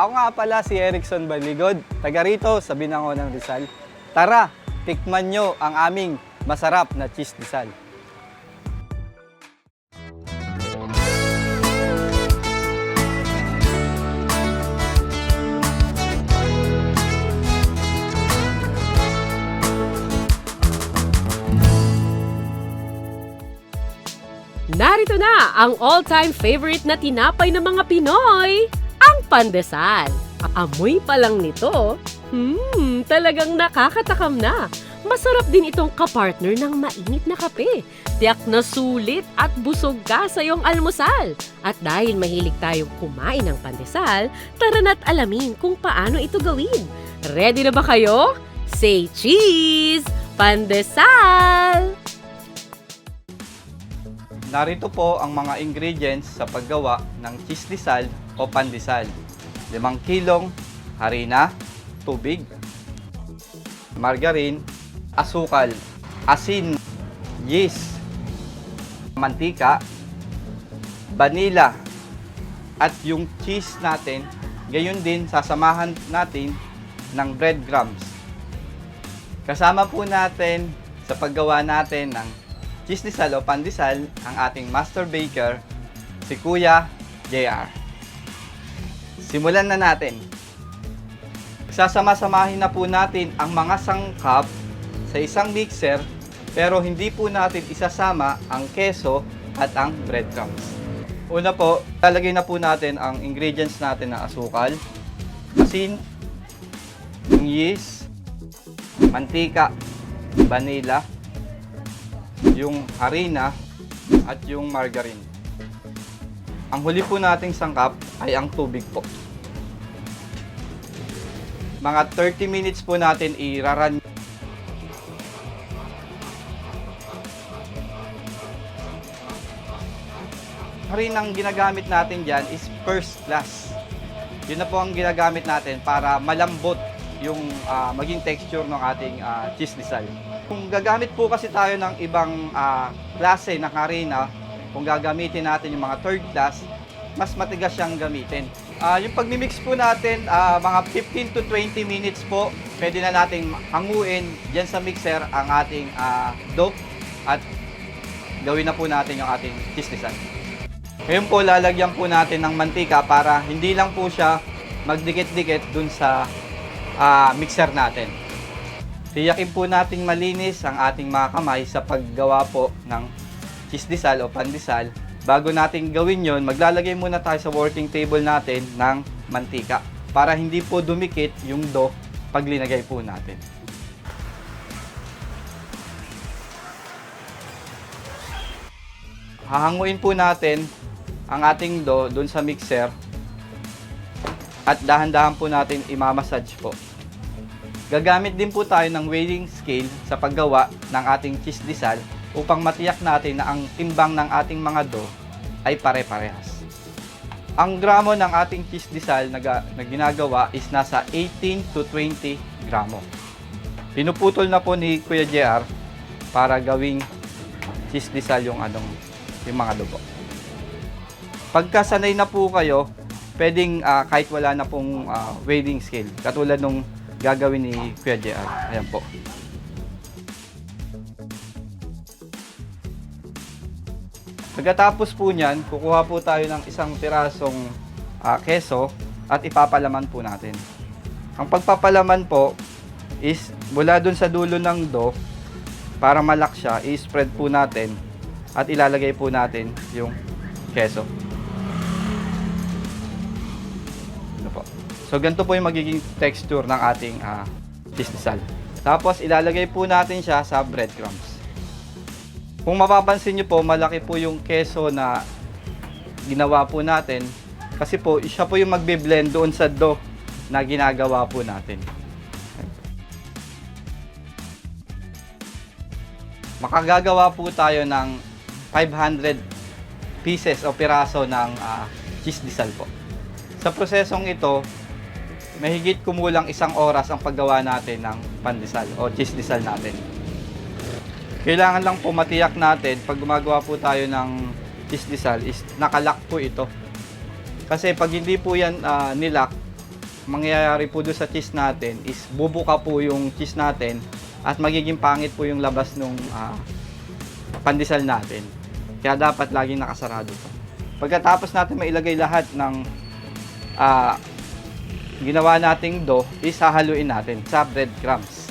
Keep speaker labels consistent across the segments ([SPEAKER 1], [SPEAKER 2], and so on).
[SPEAKER 1] Ako nga pala si Erickson Baligod, taga rito sa Binangon ng Rizal. Tara, tikman nyo ang aming masarap na cheese Rizal.
[SPEAKER 2] Narito na ang all-time favorite na tinapay ng mga Pinoy, pandesal. Amoy pa lang nito, hmm, talagang nakakatakam na. Masarap din itong kapartner ng mainit na kape. Tiyak na sulit at busog ka sa iyong almusal. At dahil mahilig tayong kumain ng pandesal, tara na't alamin kung paano ito gawin. Ready na ba kayo? Say cheese! Pandesal!
[SPEAKER 1] Narito po ang mga ingredients sa paggawa ng cheese Rizal o pandesal. 5 kilong harina, tubig, margarine, asukal, asin, yeast, mantika, vanilla, at yung cheese natin, gayon din sasamahan natin ng breadcrumbs. Kasama po natin sa paggawa natin ng cheese disal o pandesal ang ating master baker, si Kuya JR. Simulan na natin. Sasama-samahin na po natin ang mga sangkap sa isang mixer pero hindi po natin isasama ang keso at ang breadcrumbs. Una po, lalagay na po natin ang ingredients natin na asukal, asin, yeast, mantika, vanilla, yung harina, at yung margarine. Ang huli po nating sangkap ay ang tubig po. Mga 30 minutes po natin iraran harinang ginagamit natin dyan is first class. Yun na po ang ginagamit natin para malambot yung ah, maging texture ng ating ah, cheese disal. Kung gagamit po kasi tayo ng ibang ah, klase ng harina, kung gagamitin natin yung mga third class, mas matigas siyang gamitin. Ah, yung pagmimix po natin, ah, mga 15 to 20 minutes po, pwede na nating hanguin dyan sa mixer ang ating ah, dough at gawin na po natin yung ating cheese disal. Ngayon po, lalagyan po natin ng mantika para hindi lang po siya magdikit-dikit dun sa ah, mixer natin. Tiyakin po nating malinis ang ating mga kamay sa paggawa po ng cheese disal o pandesal. Bago natin gawin yon, maglalagay muna tayo sa working table natin ng mantika para hindi po dumikit yung dough pag linagay po natin. Hahanguin po natin ang ating dough doon sa mixer at dahan-dahan po natin imamassage po. Gagamit din po tayo ng weighing scale sa paggawa ng ating cheese disal upang matiyak natin na ang timbang ng ating mga dough ay pare-parehas. Ang gramo ng ating cheese disal na, na ginagawa is nasa 18 to 20 gramo. Pinuputol na po ni Kuya JR para gawing cheese disal yung anong yung mga dugo. Pagkasanay na po kayo, pwedeng ah, kahit wala na pong ah, weighing scale. Katulad nung gagawin ni Kuya JR. Ayan po. Pagkatapos po niyan, kukuha po tayo ng isang pirasong ah, keso at ipapalaman po natin. Ang pagpapalaman po is mula dun sa dulo ng do para malak siya, i-spread po natin at ilalagay po natin yung keso. So ganito po yung magiging texture ng ating ah, cheese disal. Tapos ilalagay po natin siya sa breadcrumbs. Kung mapapansin nyo po, malaki po yung keso na ginawa po natin. Kasi po, siya po yung magbe-blend doon sa dough na ginagawa po natin. Makagagawa po tayo ng 500 pieces o piraso ng ah, cheese disal po. Sa prosesong ito, mahigit kumulang isang oras ang paggawa natin ng pandesal o cheese disal natin. Kailangan lang po matiyak natin pag gumagawa po tayo ng cheese disal is nakalock po ito. Kasi pag hindi po yan ah, nilock, mangyayari po doon sa cheese natin is bubuka po yung cheese natin at magiging pangit po yung labas ng pandesal natin. Kaya dapat laging nakasarado po. Pagkatapos natin mailagay lahat ng ah, ginawa nating dough, is hahaluin natin sa breadcrumbs.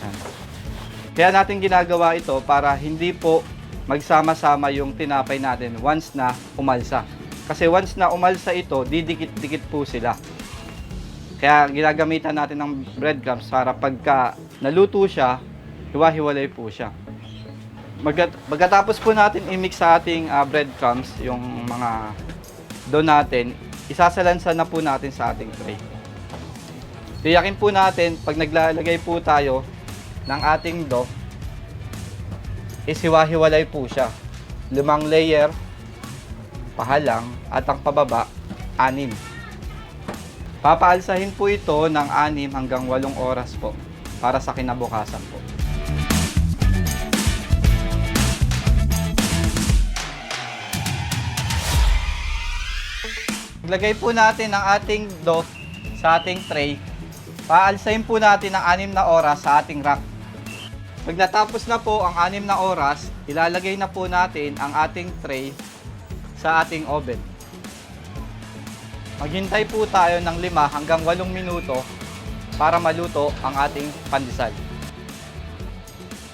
[SPEAKER 1] Yan. Kaya natin ginagawa ito para hindi po magsama-sama yung tinapay natin once na umalsa. Kasi once na umalsa ito, didikit-dikit po sila. Kaya ginagamitan natin ng breadcrumbs para pagka naluto siya, hiwa-hiwalay po siya. Pagkatapos po natin i-mix sa ating ah, breadcrumbs, yung mga dough natin, isasalansan na po natin sa ating tray. Tiyakin po natin, pag naglalagay po tayo ng ating dough, is hiwa-hiwalay po siya. Limang layer, pahalang, at ang pababa, anim. Papaalsahin po ito ng anim hanggang walong oras po para sa kinabukasan po. Lagay po natin ang ating dough sa ating tray. Paalsahin po natin ng anim na oras sa ating rack. Pag natapos na po ang anim na oras, ilalagay na po natin ang ating tray sa ating oven. Maghintay po tayo ng 5 hanggang 8 minuto para maluto ang ating pandesal.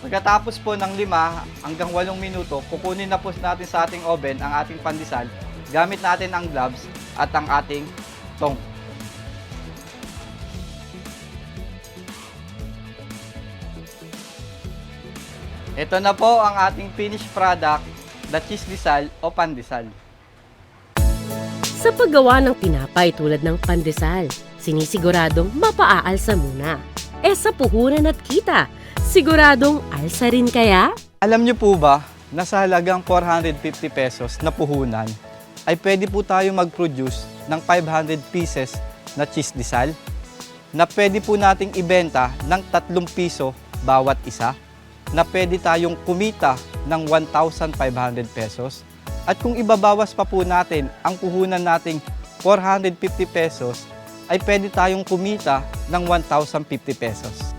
[SPEAKER 1] Pagkatapos po ng 5 hanggang 8 minuto, kukunin na po natin sa ating oven ang ating pandesal gamit natin ang gloves at ang ating tong. Ito na po ang ating finished product, the cheese disal o pandesal.
[SPEAKER 2] Sa paggawa ng tinapay tulad ng pandesal, sinisiguradong mapaalsa muna. E sa puhunan at kita, siguradong alsa rin kaya?
[SPEAKER 1] Alam niyo po ba na sa halagang 450 pesos na puhunan ay pwede po tayo mag-produce ng 500 pieces na cheese disal na pwede po nating ibenta ng 3 piso bawat isa na pwede tayong kumita ng 1,500 pesos at kung ibabawas pa po natin ang puhunan nating 450 pesos ay pwede tayong kumita ng 1,050 pesos.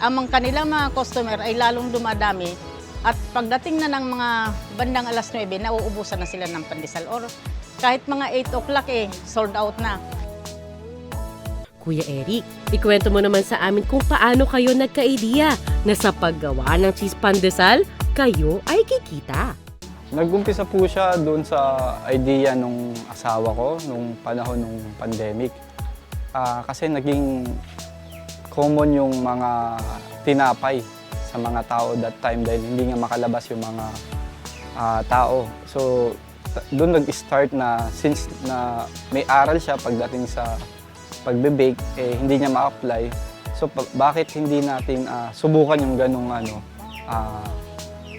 [SPEAKER 3] ang kanilang mga customer ay lalong dumadami at pagdating na ng mga bandang alas 9, nauubusan na sila ng pandesal or kahit mga 8 o'clock eh, sold out na.
[SPEAKER 2] Kuya Eric, ikwento mo naman sa amin kung paano kayo nagka-idea na sa paggawa ng cheese pandesal, kayo ay kikita.
[SPEAKER 1] Nag-umpisa po siya doon sa idea nung asawa ko nung panahon ng pandemic. Ah, kasi naging common yung mga tinapay sa mga tao that time dahil hindi nga makalabas yung mga ah, tao. So doon nag-start na since na may aral siya pagdating sa pagbe-bake, eh, hindi niya ma-apply. So bakit hindi natin ah, subukan yung ganong ano, ah,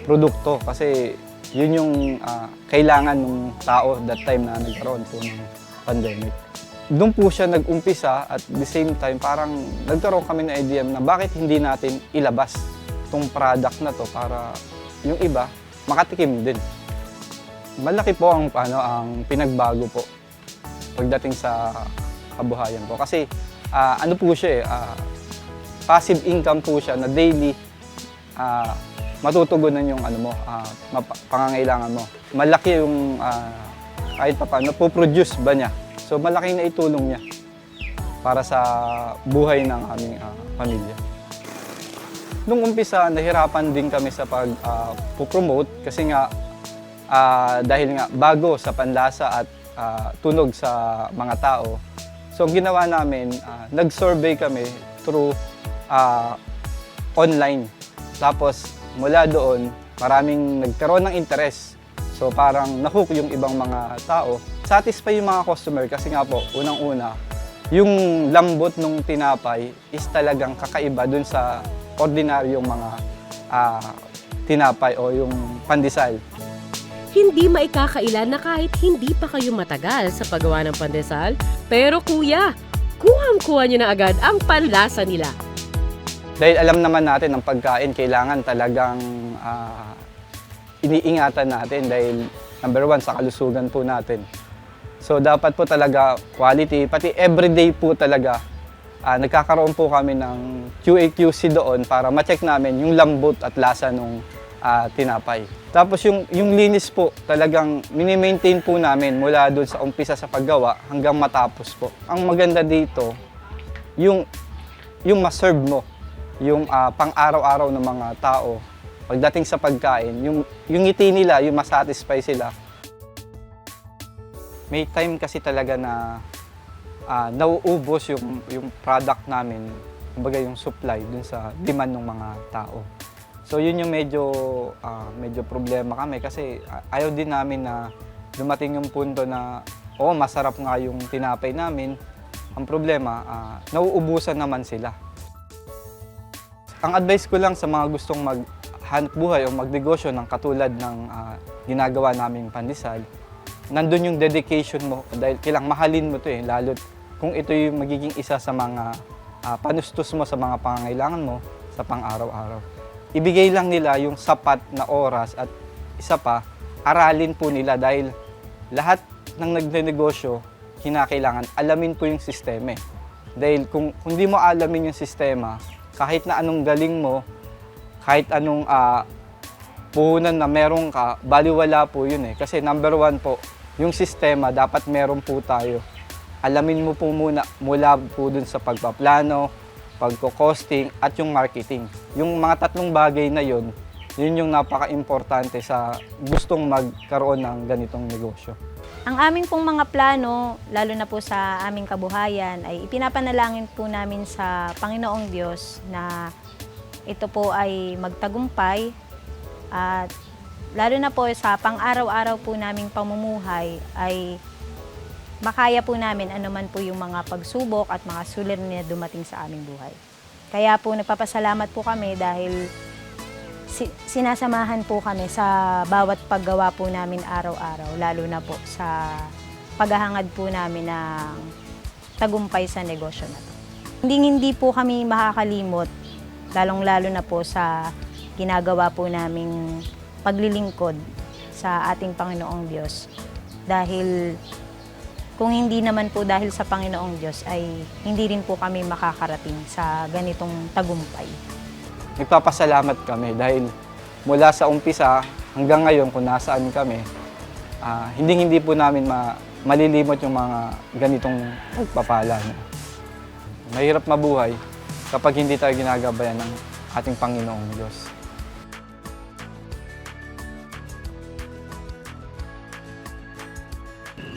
[SPEAKER 1] produkto kasi yun yung ah, kailangan ng tao that time na nagkaroon po ng pandemic. Doon po siya nag-umpisa at the same time parang nagkaroon kami ng idea na bakit hindi natin ilabas tong product na to para yung iba makatikim din. Malaki po ang ano ang pinagbago po pagdating sa kabuhayan ko kasi ah, ano po siya eh ah, passive income po siya na daily ah, matutugunan yung ano mo, mapa- pangangailangan mo. Malaki yung ah, kahit pa paano, po-produce ba niya. So malaki na itulong niya para sa buhay ng aming ah, pamilya. Nung umpisa, nahirapan din kami sa pag-promote kasi nga ah, dahil nga bago sa panlasa at ah, tunog sa mga tao. So ang ginawa namin, ah, nag-survey kami through ah, online. Tapos mula doon, maraming nagkaroon ng interest. So parang nahook yung ibang mga tao. Satisfy yung mga customer kasi nga po, unang-una, yung lambot ng tinapay is talagang kakaiba dun sa ordinaryong mga ah, tinapay o yung pandesal.
[SPEAKER 2] Hindi maikakaila na kahit hindi pa kayo matagal sa paggawa ng pandesal, pero kuya, kuhang-kuha nyo na agad ang panlasa nila.
[SPEAKER 1] Dahil alam naman natin ang pagkain kailangan talagang ah, iniingatan natin dahil number one, sa kalusugan po natin. So dapat po talaga quality, pati everyday po talaga ah, nagkakaroon po kami ng QA/QC doon para ma-check namin yung lambot at lasa ng tinapay. Tapos yung, yung linis po, talagang mini-maintain po namin mula doon sa umpisa sa paggawa hanggang matapos po. Ang maganda dito, yung, yung ma-serve mo, yung ah, pang-araw-araw ng mga tao, pagdating sa pagkain, yung, yung ngiti nila, yung masatisfy sila, may time kasi talaga na ah, nauubos yung, yung product namin, kumbaga yung supply dun sa demand ng mga tao. So yun yung medyo, ah, medyo problema kami kasi ayaw din namin na dumating yung punto na oo, masarap nga yung tinapay namin. Ang problema, ah, nauubusan naman sila. Ang advice ko lang sa mga gustong maghanap buhay o magnegosyo ng katulad ng ah, ginagawa naming pandesal, nandun yung dedication mo dahil kailang mahalin mo to eh, lalo kung ito yung magiging isa sa mga ah, panustos mo sa mga pangangailangan mo sa pang-araw-araw. Ibigay lang nila yung sapat na oras at isa pa, aralin po nila dahil lahat ng nagnenegosyo, kinakailangan alamin po yung sistema eh. Dahil kung hindi mo alamin yung sistema, kahit na anong galing mo, kahit anong ah, puhunan na meron ka, baliwala po yun eh. Kasi number one po, yung sistema, dapat meron po tayo. Alamin mo po muna mula po dun sa pagpaplano, pagko-costing, at yung marketing. Yung mga tatlong bagay na yun, yun yung napaka-importante sa gustong magkaroon ng ganitong negosyo.
[SPEAKER 4] Ang aming pong mga plano, lalo na po sa aming kabuhayan, ay ipinapanalangin po namin sa Panginoong Diyos na ito po ay magtagumpay at lalo na po sa pang-araw-araw po naming pamumuhay ay makaya po namin anuman po yung mga pagsubok at mga suliranin na dumating sa aming buhay. Kaya po nagpapasalamat po kami dahil si- sinasamahan po kami sa bawat paggawa po namin araw-araw, lalo na po sa paghahangad po namin ng tagumpay sa negosyo na to. Hindi hindi po kami makakalimot, lalong-lalo na po sa ginagawa po naming paglilingkod sa ating Panginoong Diyos. Dahil kung hindi naman po dahil sa Panginoong Diyos ay hindi rin po kami makakarating sa ganitong tagumpay.
[SPEAKER 1] nagpapasalamat kami dahil mula sa umpisa hanggang ngayon kung nasaan kami, ah, hindi hindi po namin ma malilimot yung mga ganitong pagpapala. Mahirap mabuhay kapag hindi tayo ginagabayan ng ating Panginoong Diyos.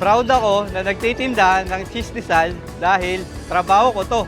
[SPEAKER 1] Proud ako na nagtitinda ng cheese disal dahil trabaho ko to.